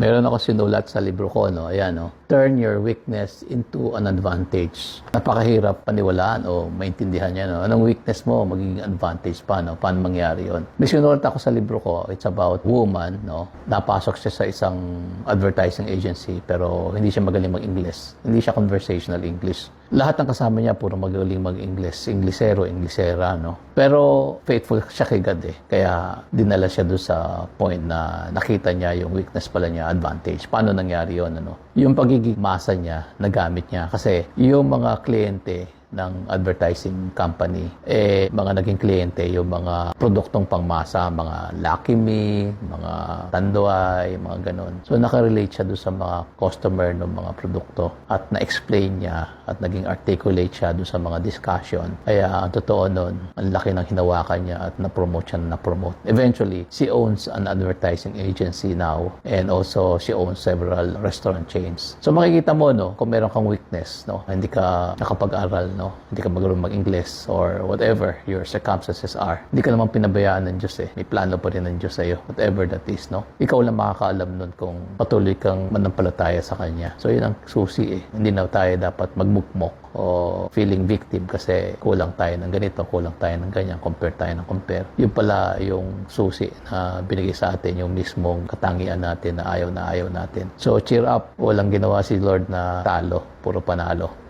Meron ako sinulat sa libro ko, no? Ayan, no? Turn your weakness into an advantage. Napakahirap paniwalaan o maintindihan niya, no? Anong weakness mo, magiging advantage pa, no? Paano mangyari yon? May sinulat ako sa libro ko. It's about woman, no? Napasok siya sa isang advertising agency pero hindi siya magaling mag-English. Hindi siya conversational English. Lahat ng kasama niya puro magaling mag-English. Inglesero, Inglesera, no? Pero faithful siya kay God eh. Kaya dinala siya doon sa point na nakita niya yung weakness pala niya, advantage. Paano nangyari yon ano? Yung pagiging masa niya, nagamit niya. Kasi yung mga kliyente ng advertising company, eh, mga naging kliyente, yung mga produktong pangmasa, mga Lucky Me, mga Tanduay, mga ganon. So, nakarelate siya doon sa mga customer ng mga produkto at na-explain niya at naging articulate siya doon sa mga discussion. Kaya, ang totoo nun, ang laki ng hinawakan niya at na-promote siya na na-promote. Eventually, she owns an advertising agency now and also she owns several restaurant chains. So, makikita mo, no, kung meron kang weakness, no, hindi ka nakapag-aral, no, hindi ka magaling mag-English or whatever your circumstances are, hindi ka naman pinabayaan ng Diyos eh. May plano pa rin ng Diyos sa'yo, whatever that is, no. Ikaw lang makakaalam nun kung patuloy kang manampalataya sa Kanya. So, yun ang susi eh. Hindi na tayo dapat magmukmok o feeling victim kasi kulang tayo ng ganito, kulang tayo ng ganyan, compare tayo ng compare. Yun pala yung susi na binigay sa atin, yung mismong katangian natin na ayaw na ayaw natin. So cheer up, walang ginawa si Lord na talo, puro panalo.